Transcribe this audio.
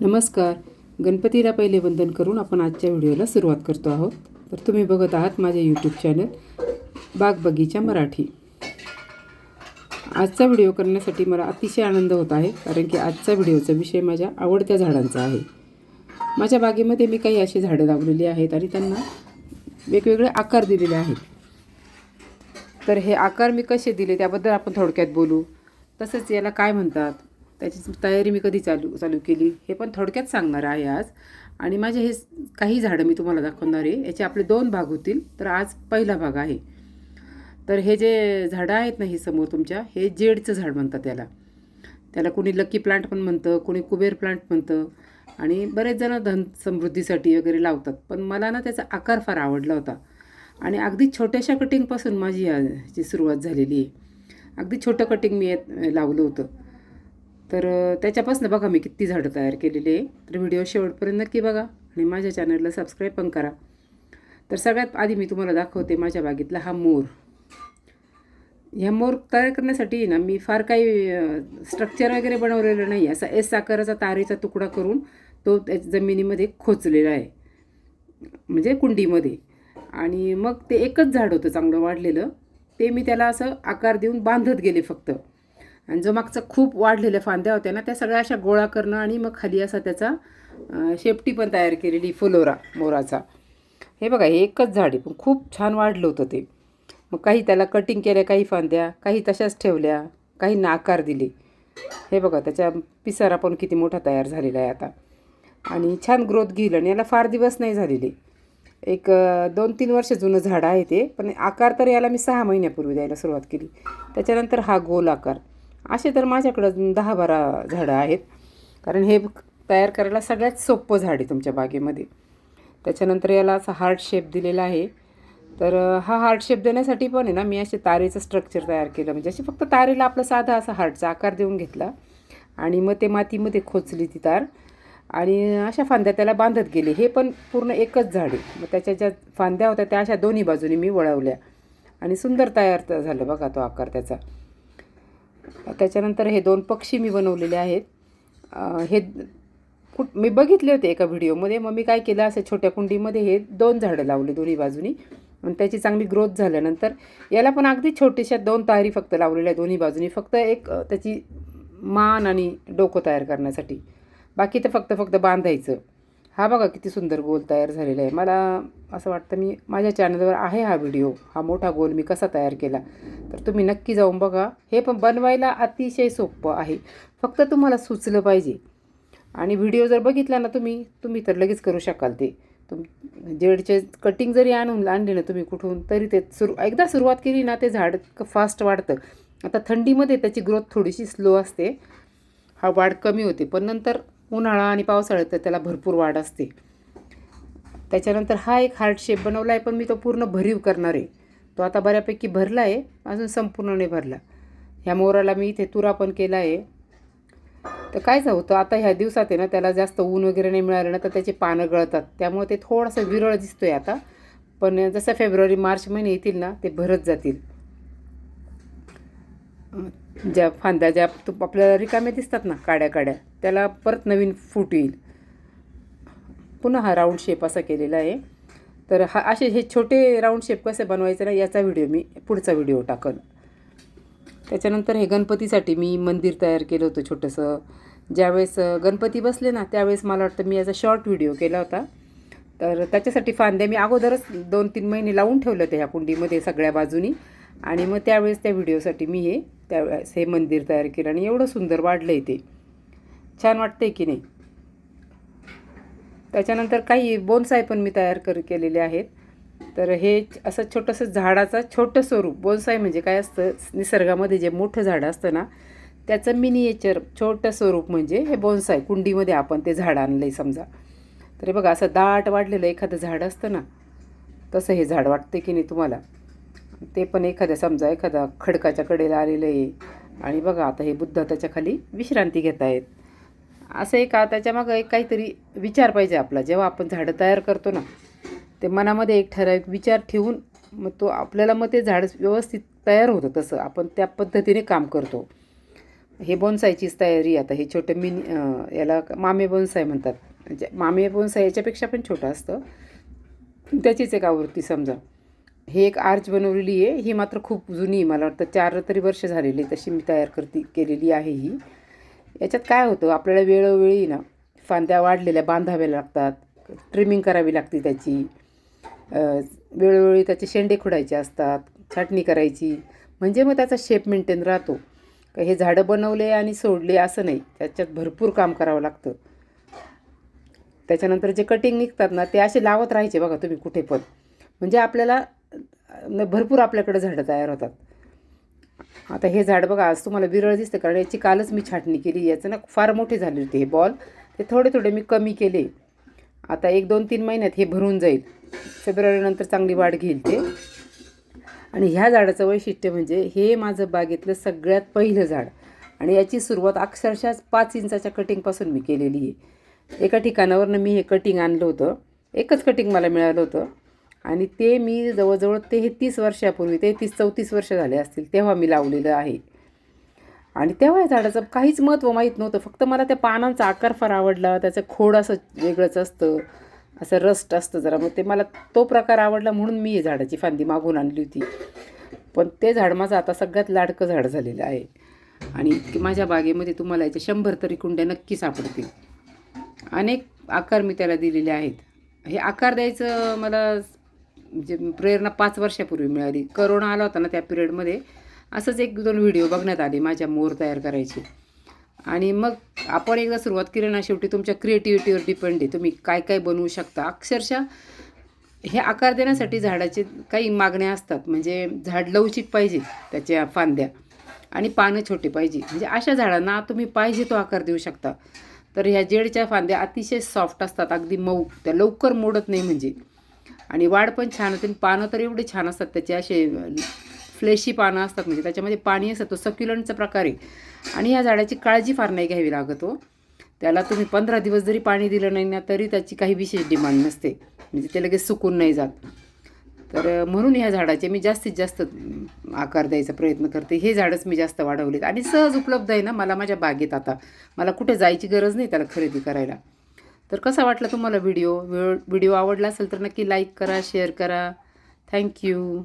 नमस्कार. गणपतीला पहिले वंदन करून आपण आजच्या व्हिडिओला सुरुवात करतो आहोत. तर तुम्ही बघत आहात माझे यूट्यूब चॅनल बाग बगीचा मराठी. आजचा व्हिडिओ करण्यासाठी मला अतिशय आनंद होत आहे कारण की आजचा व्हिडिओचा विषय माझ्या आवडत्या झाडांचा आहे. माझ्या बागेमध्ये मी काही अशी झाडं लावलेली आहेत आणि त्यांना वेगवेगळे आकार दिलेले आहेत. तर हे आकार मी कसे दिले त्याबद्दल आपण थोडक्यात बोलू. तसंच याला काय म्हणतात? त्याची तयारी मी कधी चालू चालू केली हे पण थोडक्यात सांगणार आहे आज. आणि माझे हे काही झाडं मी तुम्हाला दाखवणार आहे. याचे आपले दोन भाग होतील तर आज पहिला भाग आहे. तर हे जे झाडं आहेत ना हे समोर तुमच्या हे जेडचं झाड म्हणतात त्याला. त्याला कोणी लकी प्लांट पण म्हणतं कोणी कुबेर प्लांट म्हणतं. आणि बरेच जण धन समृद्धीसाठी वगैरे लावतात. पण मला ना त्याचा आकार फार आवडला होता. आणि अगदी छोट्याशा कटिंगपासून माझी याची सुरुवात झालेली आहे. अगदी छोटं कटिंग मी यात लावलं होतं. तर त्याच्यापासून बघा मी किती झाडं तयार केलेली आहे. तर व्हिडिओ शेवटपर्यंत नक्की बघा आणि माझ्या चॅनलला सबस्क्राईब पण करा. तर सगळ्यात आधी मी तुम्हाला दाखवते माझ्या बागेतला हा मोर. ह्या मोर तयार करण्यासाठी ना मी फार काही स्ट्रक्चर वगैरे बनवलेलं नाही असा एस आकाराचा तारेचा तुकडा करून तो त्या जमिनीमध्ये खोचलेला आहे. म्हणजे कुंडीमध्ये. आणि मग ते एकच झाड होतं चांगलं वाढलेलं. ते मी त्याला असं आकार देऊन बांधत गेले फक्त. आणि जो मागचा खूप वाढलेल्या फांद्या होत्या ना त्या सगळ्या अशा गोळा करणं आणि मग खाली असा त्याचा शेपटी पण तयार केलेली फुलोरा मोराचा. हे बघा हे एकच झाड आहे पण खूप छान वाढलं होतं ते. मग काही त्याला कटिंग केल्या काही फांद्या काही तशाच ठेवल्या काही आकार दिले. हे बघा त्याच्या पिसारा पण किती मोठा तयार झालेला आहे आता. आणि छान ग्रोथ घेईल आणि याला फार दिवस नाही झालेले. एक दोन तीन वर्ष जुनं झाड आहे ते पण आकार तर याला मी सहा महिन्यापूर्वी द्यायला सुरुवात केली. त्याच्यानंतर हा गोल आकार. असे तर माझ्याकडं दहा बारा झाडं आहेत. कारण हे तयार करायला सगळ्यात सोपं झाड आहे तुमच्या बागेमध्ये. त्याच्यानंतर याला असा हार्ट शेप दिलेला आहे. तर हा हार्ट शेप देण्यासाठी पण आहे ना मी असे तारेचं स्ट्रक्चर तयार केलं. म्हणजे असे फक्त तारेला आपला साधा असा हार्टचा आकार देऊन घेतला. आणि मग ते मातीमध्ये खोचली ती तार. आणि अशा फांद्या त्याला बांधत गेले. हे पण पूर्ण एकच झाड आहे. मग त्याच्या ज्या फांद्या होत्या त्या अशा दोन्ही बाजूने मी वळवल्या. आणि सुंदर तयार झालं बघा तो आकार त्याचा. त्याच्यानंतर हे दोन पक्षी मी बनवलेले आहेत. हे कुठ मी बघितले होते एका व्हिडिओमध्ये. मग मी काय केलं असं छोट्या कुंडीमध्ये हे दोन झाडं लावले दोन्ही बाजूनी. आणि त्याची चांगली ग्रोथ झाल्यानंतर याला पण अगदी छोट्याशा दोन तारी फक्त लावलेल्या आहे दोन्ही बाजूनी. फक्त एक त्याची मान आणि डोकं तयार करण्यासाठी. बाकी तर फक्त फक्त बांधायचं. हा बघा किती सुंदर गोल तयार झालेला आहे. मला असं वाटतं मी माझ्या चॅनलवर आहे हा व्हिडिओ. हा मोठा गोल मी कसा तयार केला? तर तुम्ही नक्की जाऊन बघा. हे पण बनवायला अतिशय सोपं आहे. फक्त तुम्हाला सुचलं पाहिजे. आणि व्हिडिओ जर बघितला ना तुम्ही तुम्ही तर लगेच करू शकाल ते. तुम जेडचे कटिंग जरी आणून आणले ना तुम्ही कुठून तरी ते सुरू एकदा सुरुवात केली ना ते झाड फास्ट वाढतं. आता थंडीमध्ये त्याची ग्रोथ थोडीशी स्लो असते. हा वाढ कमी होते. पण नंतर उन्हाळा आणि पावसाळ्यात तर त्याला भरपूर वाढ असते. त्याच्यानंतर हा एक हार्ट शेप बनवला आहे पण मी तो पूर्ण भरीव करणार आहे. तो आता बऱ्यापैकी भरला आहे. अजून संपूर्ण नाही भरला. ह्या मोराला मी इथे तुरा पण केला आहे. तर काय होतं आता ह्या दिवसात आहे ना त्याला जास्त ऊन वगैरे नाही मिळालं ना तर त्याचे पानं गळतात. त्यामुळे ते थोडंसं विरळ दिसतोय आता. पण जसं फेब्रुवारी मार्च महिने येतील ना ते भरत जातील. ज्या फांद्या ज्या तू आपल्याला रिकाम्या दिसतात ना काड्या काड्या त्याला परत नवीन फूट येईल. पुन्हा हा राऊंड शेप असा केलेला आहे. तर हा असे हे छोटे राऊंड शेप कसे बनवायचे ना याचा व्हिडिओ मी पुढचा व्हिडिओ टाकन. त्याच्यानंतर हे गणपतीसाठी मी मंदिर तयार केलं होतं छोटंसं. ज्यावेळेस गणपती बसले ना त्यावेळेस मला वाटतं मी याचा शॉर्ट व्हिडिओ केला होता. तर त्याच्यासाठी फांद्या मी अगोदरच दोन तीन महिने लावून ठेवलं होतं ह्या कुंडीमध्ये सगळ्या बाजूनी. आणि मग त्यावेळेस त्या व्हिडिओसाठी मी हे त्यावेळेस हे मंदिर तयार केलं आणि एवढं सुंदर वाढलं आहे ते. छान वाटतंय की नाही? त्याच्यानंतर काही बोनसाय पण मी तयार कर केलेले आहेत. तर हे असं छोटंसं झाडाचं छोटं स्वरूप बोनसाय म्हणजे काय असतं निसर्गामध्ये जे मोठं झाडं असतं ना त्याचं मिनिएचर छोटं स्वरूप म्हणजे हे बोनसाय कुंडीमध्ये आपण ते झाड आणलं आहे समजा. तर हे बघा असं दाट वाढलेलं एखादं झाड असतं ना तसं हे झाड वाटते की नाही तुम्हाला. ते पण एखाद्या समजा एखादा खडकाच्या कडेला आलेलं आहे. आणि बघा आता हे बुद्ध त्याच्याखाली विश्रांती घेत आहेत असं एक का? त्याच्यामागं एक काहीतरी विचार पाहिजे आपला. जेव्हा आपण झाडं तयार करतो ना ते मनामध्ये एक ठराविक विचार ठेवून मग तो आपल्याला मग ते झाड व्यवस्थित तयार होतं तसं. आपण त्या पद्धतीने काम करतो. हे बोनसायचीच तयारी आता. हे छोटे मिनी याला मामे बोनसाय म्हणतात. म्हणजे मामे बोनसाय याच्यापेक्षा पण छोटं असतं. त्याचीच एक आवृत्ती समजा. हे एक आर्च बनवलेली आहे. ही मात्र खूप जुनी मला वाटतं चार तरी वर्ष झालेली आहे. तशी मी तयार करती केलेली आहे ही. याच्यात काय होतं आपल्याला वेळोवेळी ना फांद्या वाढलेल्या बांधाव्या लागतात ट्रिमिंग करावी लागते त्याची. वेळोवेळी त्याचे शेंडे खुडायचे असतात छाटणी करायची. म्हणजे मग त्याचा शेप मेंटेन राहतो. हे झाडं बनवले आणि सोडले असं नाही त्याच्यात भरपूर काम करावं लागतं. त्याच्यानंतर जे कटिंग निघतात ना ते असे लावत राहायचे बघा तुम्ही कुठे पण. म्हणजे आपल्याला भरपूर आपल्याकडे झाडं तयार होतात. आता हे झाड बघा आज तुम्हाला विरळ दिसतं कारण याची कालच मी छाटणी केली याचं ना फार मोठे झाले होते हे बॉल. ते थोडे थोडे मी कमी केले. आता एक दोन तीन महिन्यात हे भरून जाईल. फेब्रुवारीनंतर चांगली वाढ घेईल ते. आणि ह्या झाडाचं वैशिष्ट्य म्हणजे हे माझं बागेतलं सगळ्यात पहिलं झाड. आणि याची सुरुवात अक्षरशः पाच इंचाच्या कटिंगपासून मी केलेली आहे. एका ठिकाणावरनं मी हे कटिंग आणलं होतं. एकच कटिंग मला मिळालं होतं. आणि ते मी जवळजवळ ते हे तीस वर्षापूर्वी ते तीस चौतीस वर्ष झाले असतील तेव्हा मी लावलेलं आहे. आणि तेव्हा या झाडाचं काहीच महत्त्व माहीत नव्हतं. फक्त मला त्या पानांचा आकार फार आवडला त्याचं खोड असं वेगळंच असतं असं रस्ट असतं जरा. मग ते मला तो प्रकार आवडला म्हणून मी हे झाडाची फांदी मागून आणली होती. पण ते झाड माझं आता सगळ्यात लाडकं झाड झालेलं आहे. आणि माझ्या बागेमध्ये तुम्हाला याच्या शंभर तरी कुंड्या नक्की सापडतील. अनेक आकार मी त्याला दिलेले आहेत. हे आकार द्यायचं मला म्हणजे प्रेरणा पाच वर्षापूर्वी मिळाली. करोना आला होता ना त्या पिरियडमध्ये असंच एक दोन व्हिडिओ बघण्यात आले माझ्या मोर तयार करायचे. आणि मग आपण एकदा सुरुवात केली ना शेवटी तुमच्या क्रिएटिव्हिटीवर डिपेंड आहे. तुम्ही काय काय बनवू शकता? अक्षरशः हे आकार देण्यासाठी झाडाचे काही मागण्या असतात. म्हणजे झाड लवचिक पाहिजे त्याच्या फांद्या आणि पानं छोटे पाहिजे. म्हणजे अशा झाडांना तुम्ही पाहिजे तो आकार देऊ शकता. तर ह्या जेडच्या फांद्या अतिशय सॉफ्ट असतात अगदी मऊ. त्या लवकर मोडत नाही म्हणजे. आणि वाढ पण छान होते. आणि पानं तर एवढे छान असतात. त्याचे असे फ्लेशी पानं असतात. म्हणजे त्याच्यामध्ये पाणी असतं. तो सक्युलंटचा प्रकार आहे. आणि या झाडाची काळजी फार नाही घ्यावी लागत हो. त्याला तुम्ही पंधरा दिवस जरी पाणी दिलं नाही ना तरी त्याची काही विशेष डिमांड नसते. म्हणजे ते लगेच सुकून नाही जात. तर म्हणून ह्या झाडाचे मी जास्तीत जास्त आकार द्यायचा प्रयत्न करते. हे झाडच मी जास्त वाढवलेत. आणि सहज उपलब्ध आहे ना मला माझ्या बागेत आता. मला कुठे जायची गरज नाही त्याला खरेदी करायला. तर कसा वाटला तुम्हाला व्हिडिओ व्हिडिओ आवडला असेल तर नक्की लाईक करा शेअर करा. थँक्यू